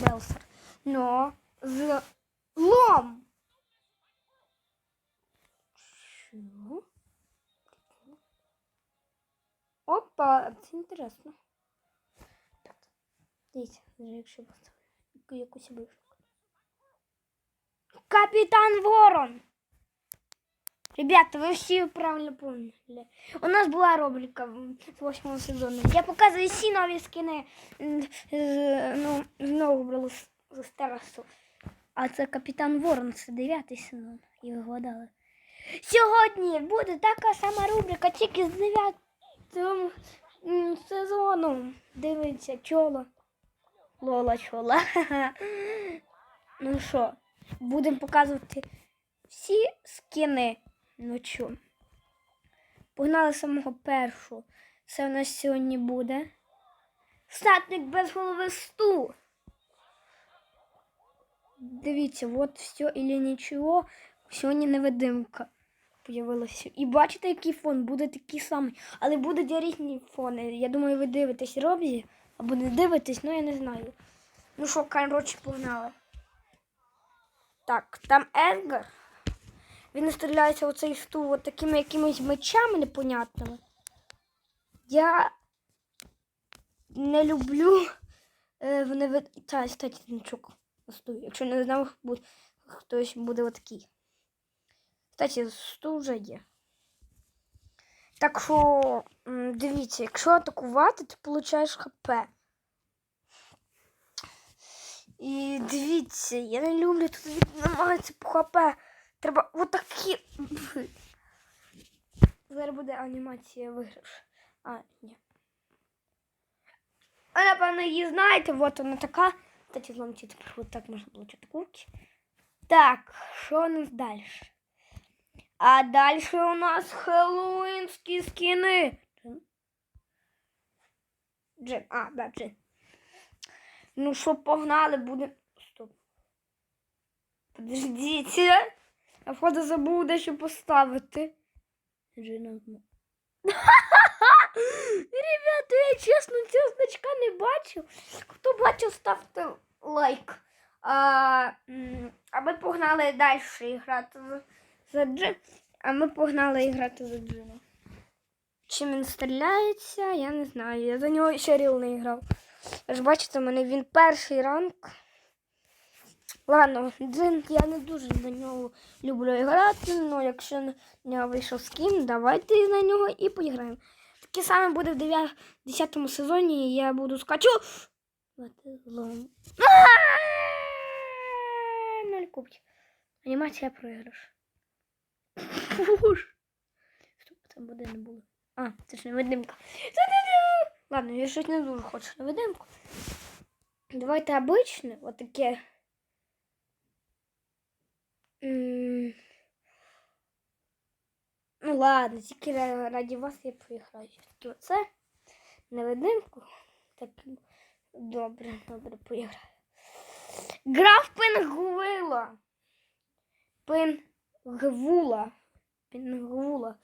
Белсер. Но з лом. Що? Опа, це інтересно. Так. Дивіться, зараз якщо поставлю яку- якусь вишку. Капітан Ворон! Ребята, ви всі правильно поняли. У нас була рубрика з восьмого сезону. Я показую всі нові скини з, ну, з, з Терасу. А це Капітан Ворон, це дев'ятий сезон. І ви вгадали. Сьогодні буде така сама рубрика, тільки з дев'ятим сезоном. Дивіться, чоло. Лола чола. Ну що, будемо показувати всі скини. Чо? Погнали самого першого. Це у нас сьогодні буде. Статник без голови сту. Дивіться, от все или нічого. Сьогодні невидимка появилася. І бачите, який фон? Буде такий самий. Але будуть різні фони. Я думаю, ви дивитесь Робзі або не дивитесь, ну я не знаю. Ну що, коротше, погнали. Так, там Едгар. Він стріляється у цей стул от такими якимись мечами непонятними. Я не люблю е, в невид... Та, кстати, значок. Якщо не знав, буде, хтось буде отакий. Кстати, стул вже є. Так що, дивіться, якщо атакувати, ти получаєш ХП. І дивіться, я не люблю тут намагатися по ХП. Треба отакі. Зараз буде анімація виграш. А, ні. А напевно, її знаєте, от вона така. Кстати, зламці тепер от так можна получити кубки. Так, що у нас далі? А далі у нас хеллоуінські скини. Джин? А, да, Джин. Ну що, погнали, буде. Стоп. Подождіть. Я входу забув дещо поставити. Ребята, я чесно цього значка не бачив. Хто бачив, ставте лайк. А, а ми погнали далі грати за, Джин. А ми погнали грати за Джина. Чим він стріляється, я не знаю. Я за нього ще ріл не грав. Ви ж бачите, мене він перший ранг. Ладно, Джин, я не дуже на нього люблю грати, але якщо на нього вийшов скін, давайте на нього і поіграємо. Таке саме буде в 9 10 сезоні, я буду скачу. Ноль кубків. Анімація проіграш. Стоп, це буде не було. А, це ж невидимка. Не не- Ладно, я щось не дуже хочу невидимку. Давайте обичне, отаке. Ну ладно, тільки ра- раді вас я проіграю. Тільки оце невидимку. Так, добре, добре, поіграю. Граф Пенгвила. Пенгвула. Пенгвула.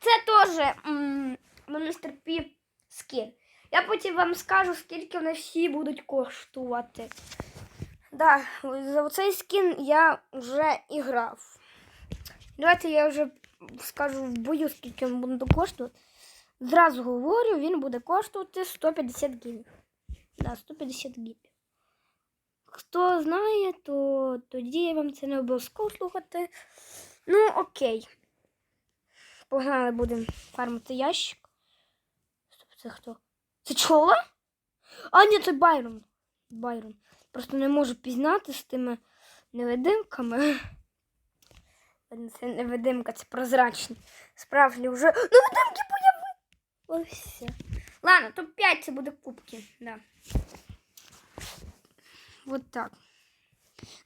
Це теж м, Монстр Пі скін. Я потім вам скажу, скільки вони всі будуть коштувати. Да, за цей скін я вже і грав. Давайте я вже скажу в бою, скільки він буде коштувати. Зразу говорю, він буде коштувати 150 гімів. Да, 150 гімів. Хто знає, то тоді я вам це не обов'язково слухати. Ну, окей. Погнали будемо фармити ящик. Стоп, це хто? Це чола? А, ні, це Байрон. Байрон. Просто не можу пізнати з тими невидимками. Це невидимка, це прозрачні. Справжні вже. Невидимки появи! Ось все. Ладно, топ-5 це буде кубки. Да. Вот так.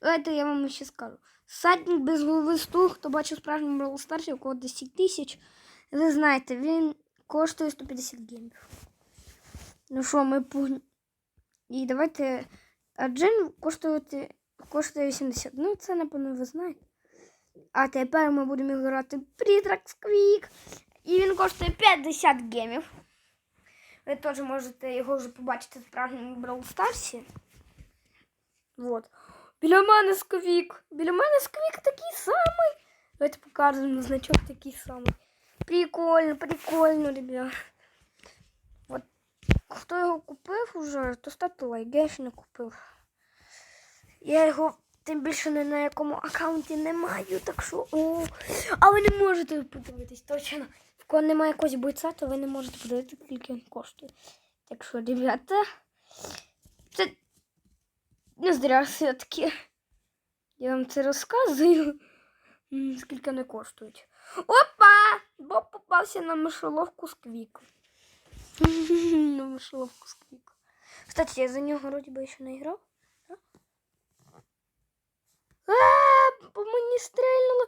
Давайте я вам ще скажу. Садник без голови стул, хто бачив справжній Brawl Stars, у кого 10 тисяч. Ви знаєте, він коштує 150 гемів. Ну що, ми пуг... І давайте. А джин коштує, коштує 80. Ну, це, напевно, ви знаєте. А тепер ми будемо грати Притрак Сквік. І він коштує 50 гемів. Ви теж можете його вже побачити в справжньому Brawl Старсі. Вот. Біля мене сквік. Біля мене сквік такий самий. Давайте покажемо значок такий самий. Прикольно, прикольно, ребят. Вот. Хто його купив уже, то ставте лайк. Я ще не купив. Я його тим більше не на якому аккаунті не маю, так що. О, а ви не можете подивитись, точно. В кого немає якогось бойця, то ви не можете подивитися, скільки він коштує. Так що, ребята, це не зря все-таки. Я вам це розказую. Скільки вони коштують. Опа! Боб попався на мишоловку з квіку. на мишоловку з квіку. Кстати, я за нього вроді би ще не грав. По мені стрельнуло.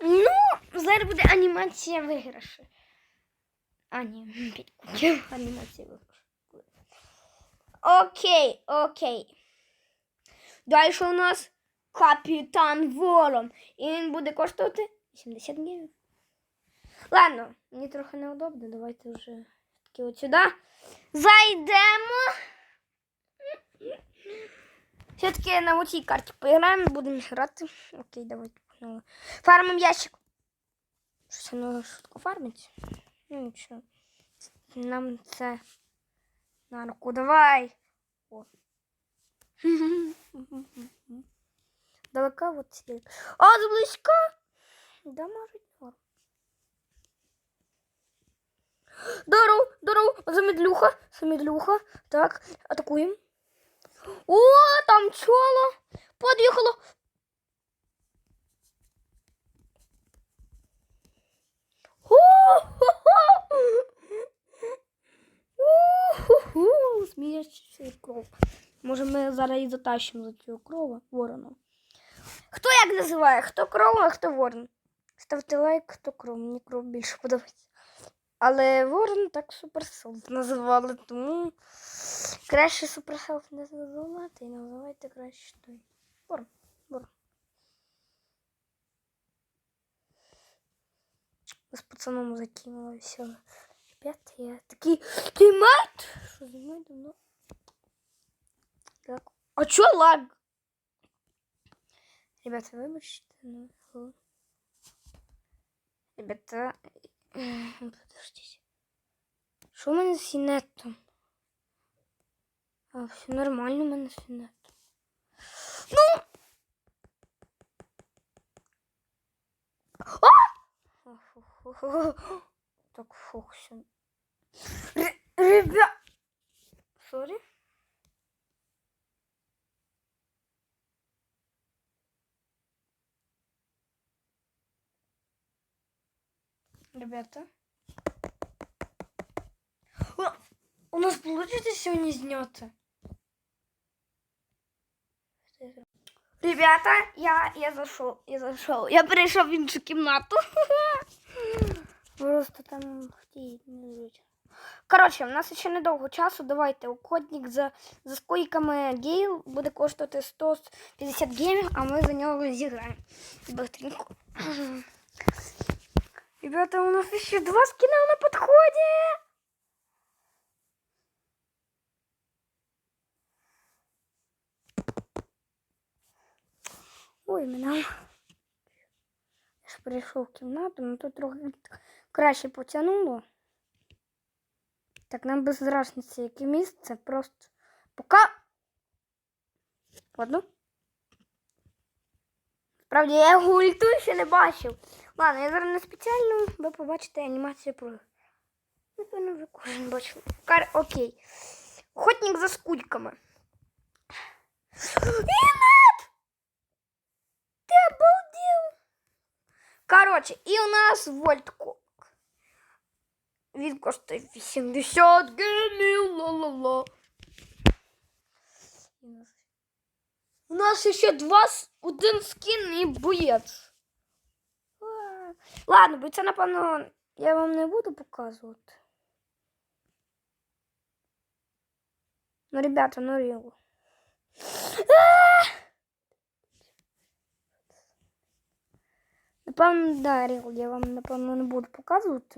Ну, зараз буде анімація виграшу. А, ні, підкупів. Анімація виграшу. Окей, окей. Далі у нас Капітан Ворон. І він буде коштувати 80 гривень. Ладно, мені трохи неудобно. Давайте вже таки от сюди. Зайдемо. Все-таки на оцій карті поіграємо, будемо грати. Окей, погнали. Фармим ящик. Щось воно швидко фармить. Ну нічого. Нам це на руку. Давай. О. Далека вот стільки. А, зблизька? Да, може, норм. Здоров, здоров, замедлюха, замедлюха. Так, атакуємо. О, там чоло. Под'їхало. Смієшся кров. Може, ми зараз і затащимо за цього крова ворона. Хто як називає? Хто кров, а хто ворон? Ставте лайк, хто кров. Мені кров більше подобається. Але ворон так суперсел називали, тому краще суперсел не називати і називайте краще той. Ворон. Ворон. Ми з пацаном закинули все. Ребята, я такий тимет. Що зі мною давно? Так. А чо лаг? Ребята, вибачте, ну. фу. Ребята, подождите. Що в мене з сінетом? А, все нормально в мене з сінетом. Ну! А! Так, фух, все. Ребят! Сорі. Ребята. О, у нас получится сегодня снято. Ребята, я, я зашел, я зашел. Я перейшов в іншу кімнату. Просто там хотіть не жуть. Коротше, в нас ще недовго часу. Давайте уходник за, за скойками гейл буде коштувати 150 геймів, а ми за нього зіграємо. Быстренько. Ребята, у нас еще два скина на подходе. Ой, мене. Я ж прийшов в кімнату, ну тут трохи краще потягнуло. Так, нам без разниці, яке місце, просто пока. Ладно. Справді, я його ульту ще не бачив. Ладно, я зараз не спеціально, ви побачите анімацію про. Напевно, вже кожен бачив. Кар... Окей. Охотник за скульками. Інет! Ти обалдел! Коротше, і у нас вольткок. Він коштує 80 гемів, ла-ла-ла. У нас ще два, с- один скін і боєць. Ладно, бо це, напевно, я вам не буду показывать. Ну, ребята, ну рилу. Напевно, да, рил, я вам, напевно, не буду показывать.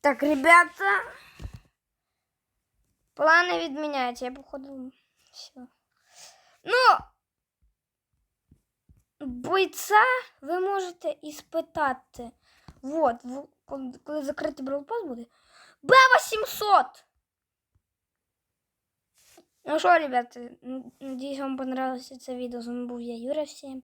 Так, ребята. Плани відміняються, я походу. Все. Ну. Бойця ви можете і спитати. Вот, коли, закритий брелпас буде. Б800! Ну що, ребята, надіюсь, вам понравилося це відео. З вами був я, Юра. Всім